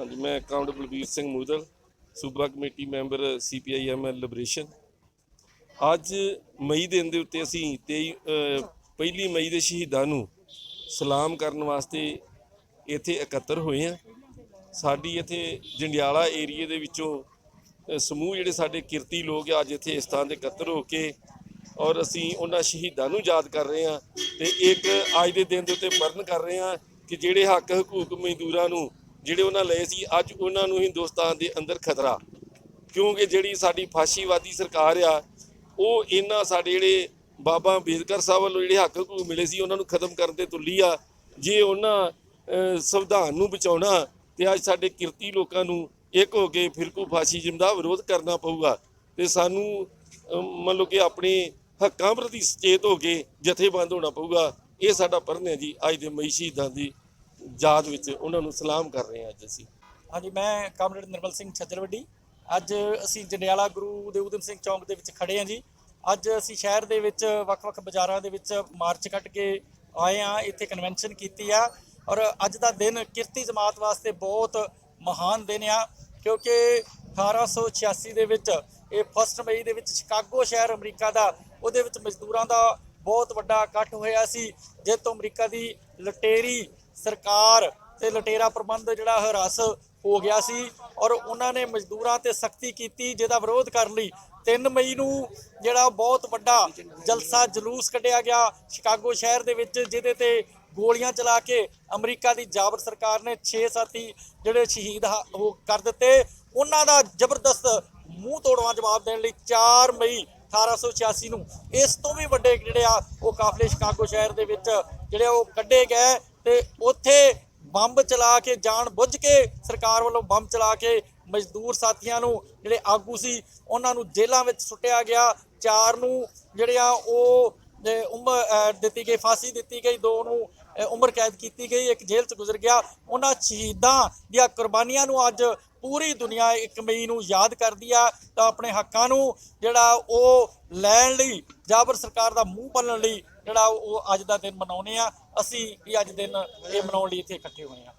ਹਾਂਜੀ, ਮੈਂ ਕਾਮਰੇਡ ਬਲਬੀਰ ਸਿੰਘ ਮੂਦਲ ਸੂਬਾ ਕਮੇਟੀ ਮੈਂਬਰ ਸੀਪੀਆਈਐਮ ਲਿਬਰੇਸ਼ਨ ਅੱਜ ਮਈ ਦਿਨ ਦੇ ਉੱਤੇ ਅਸੀਂ 23 ਪਹਿਲੀ ਮਈ ਦੇ ਸ਼ਹੀਦਾਂ ਨੂੰ ਸਲਾਮ ਕਰਨ ਵਾਸਤੇ ਇੱਥੇ ਇਕੱਤਰ ਹੋਏ ਹਾਂ। ਸਾਡੀ ਇੱਥੇ ਜੰਡਿਆਲਾ ਏਰੀਏ ਦੇ ਵਿੱਚੋਂ ਸਮੂਹ ਜਿਹੜੇ ਸਾਡੇ ਕਿਰਤੀ ਲੋਕ ਆ, ਅੱਜ ਇੱਥੇ ਇਸ ਥਾਂ ਤੇ ਇਕੱਤਰ ਹੋ ਕੇ ਔਰ ਅਸੀਂ ਉਹਨਾਂ ਸ਼ਹੀਦਾਂ ਨੂੰ ਯਾਦ ਕਰ ਰਹੇ ਹਾਂ ਤੇ ਇੱਕ ਅੱਜ ਦੇ ਦਿਨ ਦੇ ਉੱਤੇ ਵਰਨ ਕਰ ਰਹੇ ਹਾਂ ਕਿ ਜਿਹੜੇ ਹੱਕ ਹਕੂਕ ਮਜ਼ਦੂਰਾਂ ਨੂੰ ਜਿਹੜੇ ਉਹਨਾਂ ਲਏ ਸੀ ਅੱਜ ਉਹਨਾਂ ਨੂੰ ਹਿੰਦੁਸਤਾਨ ਦੇ ਅੰਦਰ ਖਤਰਾ। ਕਿਉਂਕਿ ਜਿਹੜੀ ਸਾਡੀ ਫਾਸ਼ੀਵਾਦੀ ਸਰਕਾਰ ਆ ਉਹ ਇਹਨਾਂ ਸਾਡੇ ਜਿਹੜੇ ਬਾਬਾ ਅੰਬੇਦਕਰ ਸਾਹਿਬ ਵੱਲੋਂ ਜਿਹੜੇ ਹੱਕ ਹਕੂਕ ਮਿਲੇ ਸੀ ਉਹਨਾਂ ਨੂੰ ਖਤਮ ਕਰਨ ਤੇ ਤੁਲੀ ਆ। ਜੇ ਉਹਨਾਂ ਸੰਵਿਧਾਨ ਨੂੰ ਬਚਾਉਣਾ ਤੇ ਅੱਜ ਸਾਡੇ ਕਿਰਤੀ ਲੋਕਾਂ ਨੂੰ ਇੱਕ ਹੋ ਕੇ ਫਿਰਕੂ ਫਾਸ਼ੀਜ਼ਮ ਦਾ ਵਿਰੋਧ ਕਰਨਾ ਪਊਗਾ ਤੇ ਸਾਨੂੰ ਅਹ, ਮੰਨ ਲਓ ਕਿ ਆਪਣੇ ਹੱਕਾਂ ਪ੍ਰਤੀ ਸੁਚੇਤ ਹੋ ਕੇ ਜਥੇਬੰਦ ਹੋਣਾ ਪਊਗਾ ਇਹ ਸਾਡਾ ਪਰਨ ਹੈ ਜੀ ਅੱਜ ਦੇ ਮਈ ਸ਼ਹੀਦਾਂ ਦੀ ਯਾਦ ਵਿੱਚ ਉਹਨਾਂ ਨੂੰ ਸਲਾਮ ਕਰ ਰਹੇ ਹਾਂ ਅੱਜ ਅਸੀਂ। ਹਾਂਜੀ, ਮੈਂ ਕਾਮਰੇਡ ਨਿਰਮਲ ਸਿੰਘ ਛੱਜਰਵੱਡੀ ਅੱਜ ਅਸੀਂ ਜੰਡਿਆਲਾ ਗੁਰੂ ਦੇ ਉਦਮ ਸਿੰਘ ਚੌਂਕ ਦੇ ਵਿੱਚ ਖੜੇ ਹਾਂ ਜੀ। ਅੱਜ ਅਸੀਂ ਸ਼ਹਿਰ ਦੇ ਵਿੱਚ ਵੱਖ-ਵੱਖ ਬਾਜ਼ਾਰਾਂ ਦੇ ਵਿੱਚ ਮਾਰਚ ਕੱਢ ਕੇ ਆਏ ਹਾਂ, ਇੱਥੇ ਕਨਵੈਨਸ਼ਨ ਕੀਤੀ ਆ। ਔਰ ਅੱਜ ਦਾ ਦਿਨ ਕਿਰਤੀ ਜਮਾਤ ਵਾਸਤੇ ਬਹੁਤ ਮਹਾਨ ਦਿਨ ਆ, ਕਿਉਂਕਿ 1886 ਦੇ ਵਿੱਚ ਇਹ 1 ਮਈ ਦੇ ਵਿੱਚ ਸ਼ਿਕਾਗੋ ਸ਼ਹਿਰ ਅਮਰੀਕਾ ਦਾ, ਉਹਦੇ ਵਿੱਚ ਮਜ਼ਦੂਰਾਂ ਦਾ ਬਹੁਤ ਵੱਡਾ ਇਕੱਠ ਹੋਇਆ ਸੀ। ਜਿਸ ਤੋਂ ਅਮਰੀਕਾ ਦੀ ਲਟੇਰੀ ਸਰਕਾਰ ਤੇ ਲਟੇਰਾ ਪ੍ਰਬੰਧ ਜਿਹੜਾ ਹਰਾਸ ਹੋ ਗਿਆ ਸੀ ਔਰ ਉਹਨਾਂ ਨੇ ਮਜ਼ਦੂਰਾਂ ਤੇ ਸਖਤੀ ਕੀਤੀ, ਜਿਹਦਾ ਵਿਰੋਧ ਕਰਨ ਲਈ 3 ਮਈ ਨੂੰ ਜਿਹੜਾ ਬਹੁਤ ਵੱਡਾ ਜਲਸਾ ਜਲੂਸ ਕੱਢਿਆ ਗਿਆ ਸ਼ਿਕਾਗੋ ਸ਼ਹਿਰ ਦੇ ਵਿੱਚ, ਜਿਹਦੇ ਤੇ ਗੋਲੀਆਂ ਚਲਾ ਕੇ ਅਮਰੀਕਾ ਦੀ ਜਾਬਰ ਸਰਕਾਰ ਨੇ 6 ਸਾਥੀ ਜਿਹੜੇ ਸ਼ਹੀਦ ਹਾ- ਉਹ ਕਰ ਦਿੱਤੇ। ਉਹਨਾਂ ਦਾ ਜ਼ਬਰਦਸਤ ਮੂੰਹ ਤੋੜਵਾ ਜਵਾਬ ਦੇਣ ਲਈ 4 ਮਈ 1886 ਨੂੰ ਇਸ ਤੋਂ ਵੀ ਵੱਡੇ ਜਿਹੜੇ ਆ ਉਹ ਕਾਫਲੇ ਸ਼ਿਕਾਗੋ ਸ਼ਹਿਰ ਦੇ ਵਿੱਚ ਜਿਹੜੇ ਉਹ ਕੱਢੇ ਗਏ ਤੇ ਬੰਬ ਚਲਾ ਕੇ ਜਾਣ ਬੁੱਝ ਕੇ ਸਰਕਾਰ ਵੱਲੋਂ ਬੰਬ ਚਲਾ ਕੇ ਮਜ਼ਦੂਰ ਸਾਥੀਆਂ ਨੂੰ ਜਿਹੜੇ ਆਗੂ ਸੀ ਉਹਨਾਂ ਨੂੰ ਜੇਲ੍ਹਾਂ ਵਿੱਚ ਸੁੱਟਿਆ ਗਿਆ। ਚਾਰ ਨੂੰ ਜਿਹੜੇ ਆ ਉਹ ਅਹ, ਉਮਰ ਦਿੱਤੀ ਗਈ ਫਾਂਸੀ ਦਿੱਤੀ ਗਈ। ਦੋ ਨੂੰ ਉਮਰ ਕੈਦ ਕੀਤੀ ਗਈ ਇੱਕ ਜੇਲ੍ਹ 'ਚ ਗੁਜ਼ਰ ਗਿਆ। ਉਹਨਾਂ ਸ਼ਹੀਦਾਂ ਦੀਆਂ ਕੁਰਬਾਨੀਆਂ ਨੂੰ ਅੱਜ ਪੂਰੀ ਦੁਨੀਆ 1 ਮਈ ਨੂੰ ਯਾਦ ਕਰਦੀ ਆ। ਤਾਂ ਆਪਣੇ ਹੱਕਾਂ ਨੂੰ ਜਿਹੜਾ ਉਹ ਲੈਣ ਲਈ ਜਾਬਰ ਸਰਕਾਰ ਦਾ ਮੂੰਹ ਪੱਲਣ ਲਈ ਜਿਹੜਾ ਉਹ ਅੱਜ ਦਾ ਦਿਨ ਮਨਾਉਨੇ ਆ, ਅਸੀਂ ਵੀ ਅੱਜ ਦਿਨ ਇਹ ਮਨਾਉਣ ਲਈ ਇੱਥੇ ਇਕੱਠੇ ਹੋਏ ਆ।